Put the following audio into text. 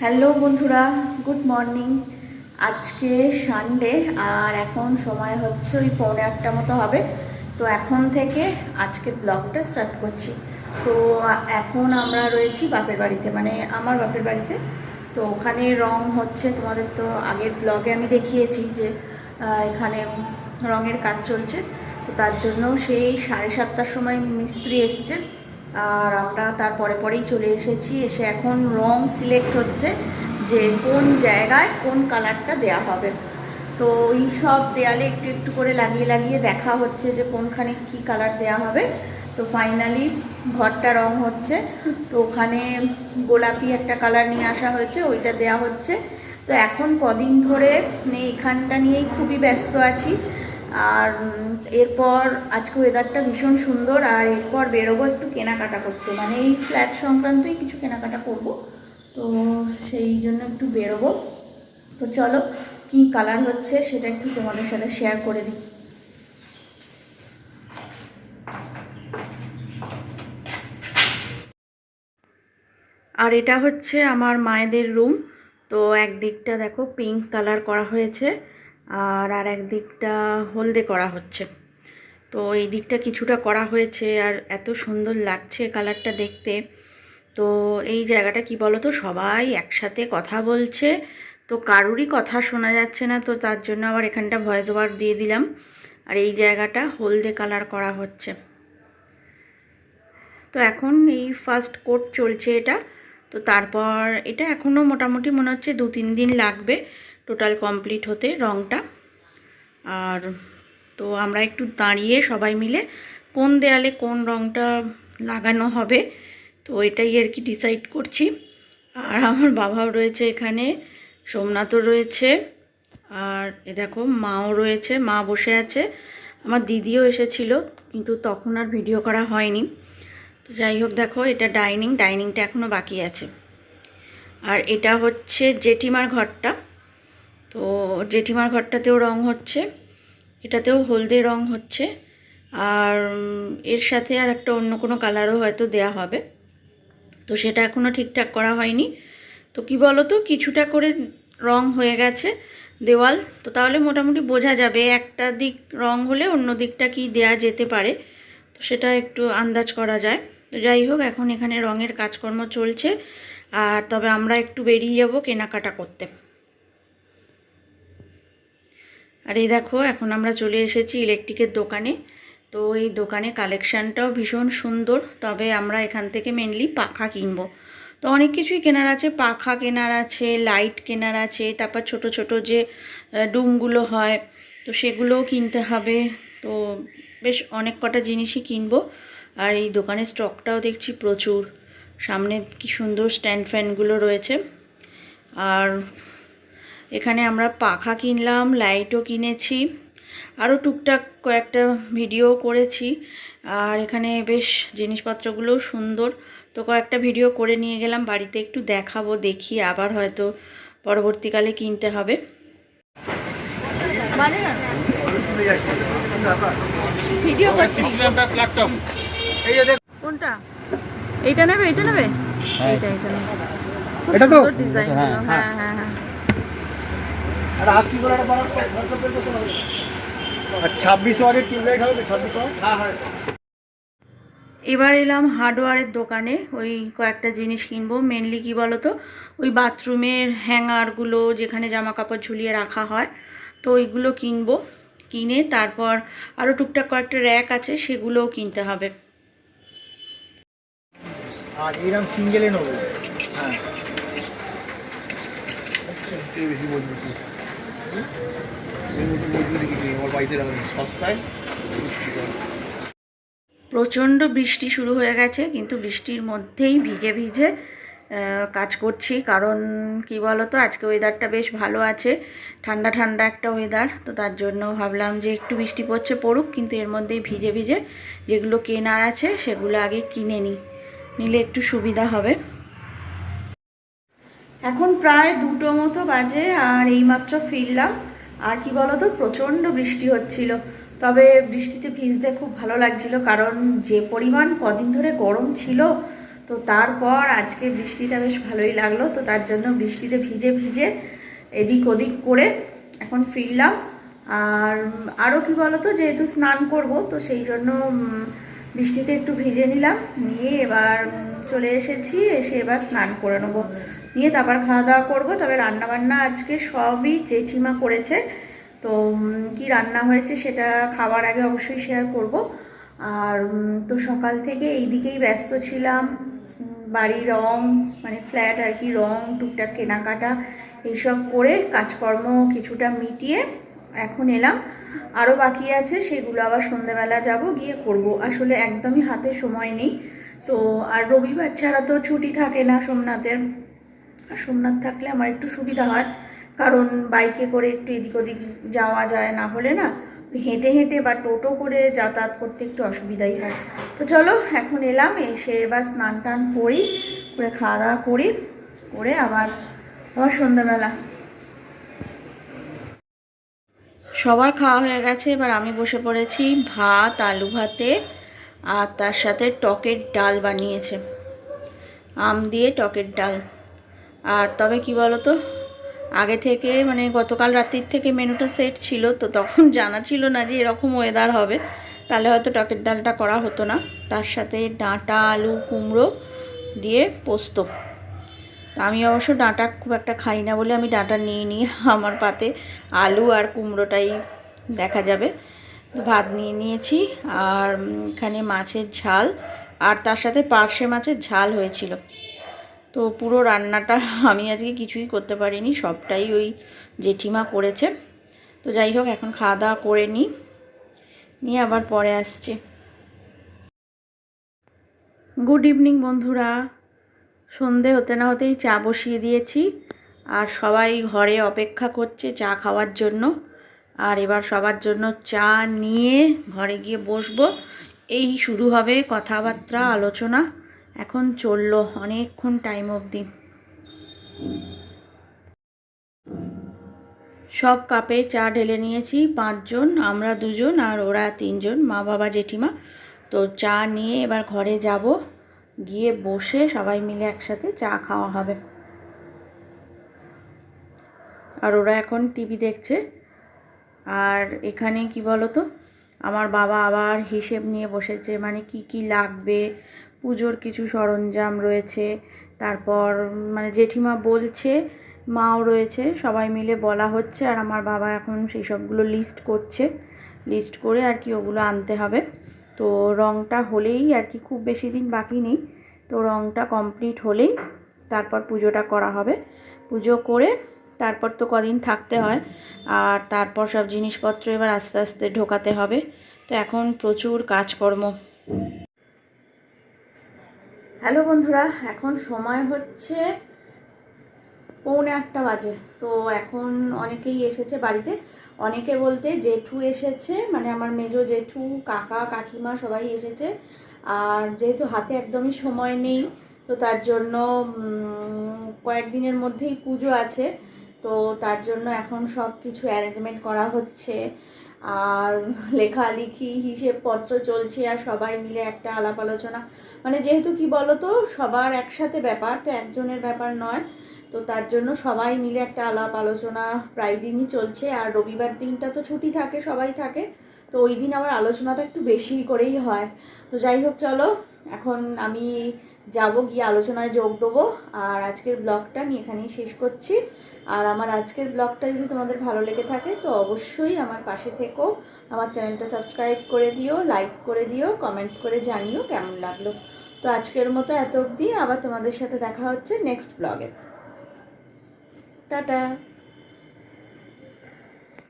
Hello বন্ধুরা, good morning. আজকে Sunday আর এখন সময় হচ্ছে ওই পৌনে আটটা মতো হবে। তো এখন থেকে আজকে ব্লগটা স্টার্ট করছি। তো এখন আমরা রয়েছি বাপের বাড়িতে মানে আমার বাপের বাড়িতে। তো ওখানে রং হচ্ছে, তোমাদের তো আগের ব্লগে আমি দেখিয়েছি যে এখানে রঙের কাজ চলছে। তো তার জন্য সেই সাড়ে সাতটার সময় মিস্ত্রি এসছে। আর আমরা তার পরে পরেই চলে এসেছি। এসে এখন রং সিলেক্ট হচ্ছে যে কোন জায়গায় কোন কালারটা দেয়া হবে। তো ওই সব দেয়ালে একটু একটু করে লাগিয়ে লাগিয়ে দেখা হচ্ছে যে কোনখানে কি কালার দেয়া হবে। তো ফাইনালি ঘরটা রং হচ্ছে। তো ওখানে গোলাপি একটা কালার নিয়ে আসা হয়েছে, ওইটা দেয়া হচ্ছে। তো এখন কদিন ধরে মানে এইখানটা নিয়েই খুবই ব্যস্ত আছি। আর এরপর আজকে ওয়েদারটা ভীষণ সুন্দর, আর এরপর বেরোবো একটু কেনাকাটা করতে। মানে এই ফ্ল্যাট সংক্রান্তই কিছু কেনাকাটা করব। তো সেই জন্য একটু বেরোবো। তো চলো, কি কালার হচ্ছে সেটা একটু তোমাদের সাথে শেয়ার করে দিই। আর এটা হচ্ছে আমার মায়েদের রুম তো একদিকটা দেখো পিঙ্ক কালার করা হয়েছে। আর আর একদিকটা হলদে করা হচ্ছে। তো এই দিকটা কিছুটা করা হয়েছে আর এত সুন্দর লাগছে কালারটা দেখতে। তো এই জায়গাটা কি বলো তো সবাই একসাথে কথা বলছে। তো কারুরই কথা শোনা যাচ্ছে না। তো তার জন্য আবার এখানটা ভয়েস ওভার দিয়ে দিলাম। আর এই জায়গাটা হলদে কালার করা হচ্ছে। তো এখন এই ফার্স্ট কোট চলছে এটা। তো তারপর এটা এখনও মোটামুটি মনে হচ্ছে দু তিন দিন লাগবে। টোটাল কমপ্লিট হতে রঙটা আর তো আমরা একটু দাঁড়িয়ে সবাই মিলে কোন দেয়ালে কোন রঙটা লাগানো হবে, তো এটাই আর কি ডিসাইড করছি। আর আমার বাবাও রয়েছে এখানে, সোমনাথও রয়েছে, আর এ দেখো মাও রয়েছে, মা বসে আছে। আমার দিদিও এসেছিল, কিন্তু তখন আর ভিডিও করা হয়নি। তো যাই হোক দেখো, এটা ডাইনিং ডাইনিংটা এখনও বাকি আছে। আর এটা হচ্ছে জেঠিমার ঘরটা। তো জেঠিমার ঘরটাতেও রং হচ্ছে, এটাতেও হলদে রং হচ্ছে, আর এর সাথে আর একটা অন্য কোনো কালারও হয়তো দেয়া হবে। তো সেটা এখনও ঠিকঠাক করা হয়নি। তো কি বলো তো কিছুটা করে রং হয়ে গেছে দেওয়াল, তো তাহলে মোটামুটি বোঝা যাবে একটা দিক রং হলে অন্য দিকটা কি দেয়া যেতে পারে। তো সেটা একটু আন্দাজ করা যায়। তো যাই হোক, এখন এখানে রঙের কাজকর্ম চলছে, আর তবে আমরা একটু বেরিয়ে যাব কেনাকাটা করতে। আর এই দেখো, এখন আমরা চলে এসেছি ইলেকট্রিকের দোকানে। তো এই দোকানে কালেকশানটাও ভীষণ সুন্দর, তবে আমরা এখান থেকে মেনলি পাখা কিনবো। তো অনেক কিছুই কেনার আছে, পাখা কেনার আছে লাইট কেনার আছে, তারপর ছোট ছোট যে ডুমগুলো হয়, তো সেগুলোও কিনতে হবে। তো বেশ অনেক কটা জিনিসই কিনবো। আর এই দোকানের স্টকটাও দেখছি প্রচুর। সামনে কি সুন্দর স্ট্যান্ড ফ্যানগুলো রয়েছে। আর এখানে আমরা পাখা কিনলাম লাইটও কিনেছি আরও টুকটাক কয়েকটা ভিডিও করেছি। আর এখানে বেশ জিনিসপত্রগুলোও সুন্দর। তো কয়েকটা ভিডিও করে নিয়ে গেলাম বাড়িতে একটু দেখাবো দেখি আবার হয়তো পরবর্তীকালে কিনতে হবে। মানে? ভিডিও করছি। কোনটা? এইটা নেবে এইটা নেবে? এইটা এইটা নেবে। এটা তো? ডিজাইন হ্যাঁ, হ্যাঁ। হ্যাঁ হ্যাঁ। ছাব্বিশ ওয়ারের টিউবলাইট হবে ছাব্বিশ ওয়ার হ্যাঁ হ্যাঁ। এবার এলাম হার্ডওয়্যারের দোকানে ওই কয়েকটা জিনিস কিনবো মেনলি কি বলো তো ওই বাথরুমের হ্যাঙ্গারগুলো যেখানে জামা কাপড় ঝুলিয়ে রাখা হয় তো ওইগুলো কিনবো কিনে তারপর আরও টুকটাক কয়েকটা র্যাক আছে সেগুলোও কিনতে হবে। আর এরকম সিঙ্গেলে নেব। হ্যাঁ। সস্তায় প্রচণ্ড বৃষ্টি শুরু হয়ে গেছে, কিন্তু বৃষ্টির মধ্যেই ভিজে ভিজে কাজ করছি। কারণ কি বলো তো আজকে ওয়েদারটা বেশ ভালো আছে। ঠান্ডা ঠান্ডা একটা ওয়েদার তো তার জন্য ভাবলাম যে একটু বৃষ্টি পড়ছে পড়ুক, কিন্তু এর মধ্যেই ভিজে ভিজে যেগুলো কেনার আছে, সেগুলো আগে কিনে নিই। নিলে একটু সুবিধা হবে। এখন প্রায় দুটো মতো বাজে আর এইমাত্র ফিরলাম। আর কি বলতো, প্রচণ্ড বৃষ্টি হচ্ছিল। তবে বৃষ্টিতে ভিজতে খুব ভালো লাগছিল, কারণ যে পরিমাণ কদিন ধরে গরম ছিল, তো তারপর আজকে বৃষ্টিটা বেশ ভালোই লাগল। তো তার জন্য বৃষ্টিতে ভিজে ভিজে এদিক ওদিক করে এখন ফিরলাম। আর আরও কি বলতো, যেহেতু স্নান করব, তো সেই জন্য বৃষ্টিতে একটু ভিজে নিলাম। নিয়ে এবার চলে এসেছি, এসে এবার স্নান করে নেব। নিয়ে তারপর খাওয়া দাওয়া করব। তবে রান্নাবান্না আজকে সবই জেঠিমা করেছে। তো কি রান্না হয়েছে সেটা খাওয়ার আগে অবশ্যই শেয়ার করব। আর তো সকাল থেকে এই দিকেই ব্যস্ত ছিলাম। বাড়ি রং মানে ফ্ল্যাট আর কি, রং, টুকটাক কেনাকাটা এইসব করে কাজকর্ম কিছুটা মিটিয়ে এখন এলাম। আরও বাকি আছে, সেগুলো আবার সন্ধেবেলা যাব গিয়ে করব। আসলে একদমই হাতে সময় নেই। তো, আর রবিবার ছাড়া তো ছুটি থাকে না সোমনাথের। আর সোমনাথ থাকলে আমার একটু সুবিধা হয়। কারণ বাইকে করে একটু এদিক ওদিক যাওয়া যায়, না হলে না হেঁটে হেঁটে বা টোটো করে যাতায়াত করতে একটু অসুবিধাই হয়। তো চলো, এখন এলাম, এসে এবার স্নান টান করি, করে খাওয়া দাওয়া করি, করে আবার আবার সন্ধ্যাবেলা। সবার খাওয়া হয়ে গেছে, এবার আমি বসে পড়েছি ভাত, আলু ভাতে, আর তার সাথে টকের ডাল বানিয়েছে। আম দিয়ে টকের ডাল। আর তবে কি বলো তো আগে থেকে মানে গতকাল রাত্রির থেকে মেনুটা সেট ছিল, তো তখন জানা ছিল না যে এরকম ওয়েদার হবে। তাহলে হয়তো টকের ডালটা করা হতো না। তার সাথে ডাঁটা, আলু, কুমড়ো দিয়ে পোস্ত। আমি অবশ্য ডাঁটা খুব একটা খাই না বলে আমি ডাঁটা নিয়ে নিই। আমার পাতে আলু আর কুমড়োটাই দেখা যাবে। ভাত নিয়ে নিয়েছি। আর এখানে মাছের ঝাল। আর তার সাথে পার্শে মাছের ঝাল হয়েছিল। তো পুরো রান্নাটা আমি আজকে কিছুই করতে পারিনি, সবটাই ওই জেঠিমা করেছে। তো যাই হোক, এখন খাওয়া দাওয়া করে নিই নিয়ে আবার পরে আসছে। গুড ইভিনিং বন্ধুরা। সন্ধে হতে না হতেই চা বসিয়ে দিয়েছি, আর সবাই ঘরে অপেক্ষা করছে চা খাওয়ার জন্য। আর এবার সবার জন্য চা নিয়ে ঘরে গিয়ে বসবো। এই শুরু হবে কথাবার্তা, আলোচনা। এখন চলল অনেকক্ষণ টাইম অবধি। সব কাপে চা ঢেলে নিয়েছি, পাঁচজন, আমরা দুজন আর ওরা তিনজন, মা, বাবা, জেঠিমা। তো চা নিয়ে এবার ঘরে যাব, গিয়ে বসে সবাই মিলে একসাথে চা খাওয়া হবে। আর ওরা এখন টিভি দেখছে। আর এখানে কি বলো তো আমার বাবা আবার হিসেব নিয়ে বসেছে মানে কি কি লাগবে পুজোর কিছু সরঞ্জাম রয়েছে। তারপর মানে জেঠিমা বলছে, মাও রয়েছে, সবাই মিলে বলা হচ্ছে, আর আমার বাবা এখন সেই সবগুলো লিস্ট করছে। লিস্ট করে আর কি ওগুলো আনতে হবে। তো রঙটা হলেই আর কি খুব বেশি দিন বাকি নেই। তো রঙটা কমপ্লিট হলেই তারপর পুজোটা করা হবে। পুজো করে তারপর তো কদিন থাকতে হয়, আর তারপর সব জিনিসপত্র এবার আস্তে আস্তে ঢোকাতে হবে। তো এখন প্রচুর কাজকর্ম। হ্যালো বন্ধুরা, এখন সময় হচ্ছে পৌনে আটটা বাজে। তো এখন অনেকেই এসেছে বাড়িতে। অনেকে বলতে জেঠু এসেছে মানে আমার মেজো জেঠু, কাকা, কাকিমা সবাই এসেছে। আর যেহেতু হাতে একদমই সময় নেই, তো তার জন্য কয়েকদিনের মধ্যেই পুজো আছে। তো তার জন্য এখন সব কিছু অ্যারেঞ্জমেন্ট করা হচ্ছে। আর লেখালেখি, হিসেবপত্র চলছে আর সবাই মিলে একটা আলাপ আলোচনা। মানে যেহেতু কি বলতো, সবার একসাথে ব্যাপার, তো একজনের ব্যাপার নয়। তো তার জন্য সবাই মিলে একটা আলাপ আলোচনা প্রায় দিনই চলছে। আর রবিবার দিনটা তো ছুটি থাকে, সবাই থাকে। তো ওই দিন আমার আলোচনাটা একটু বেশি করেই হয়। তো যাই হোক, চলো, এখন আমি যাব, গিয়ে আলোচনায় যোগ দেবো। আর আজকের ব্লগটা আমি এখানেই শেষ করছি। আর আমার আজকের ব্লগটা যদি তোমাদের ভালো লেগে থাকে, তো অবশ্যই আমার পাশে থেকো। আমার চ্যানেলটা সাবস্ক্রাইব করে দিও, লাইক করে দিও, কমেন্ট করে জানিও কেমন লাগল। তো আজকের মতো এত অবধি, আবার তোমাদের সাথে দেখা হচ্ছে নেক্সট ব্লগে। টাটা!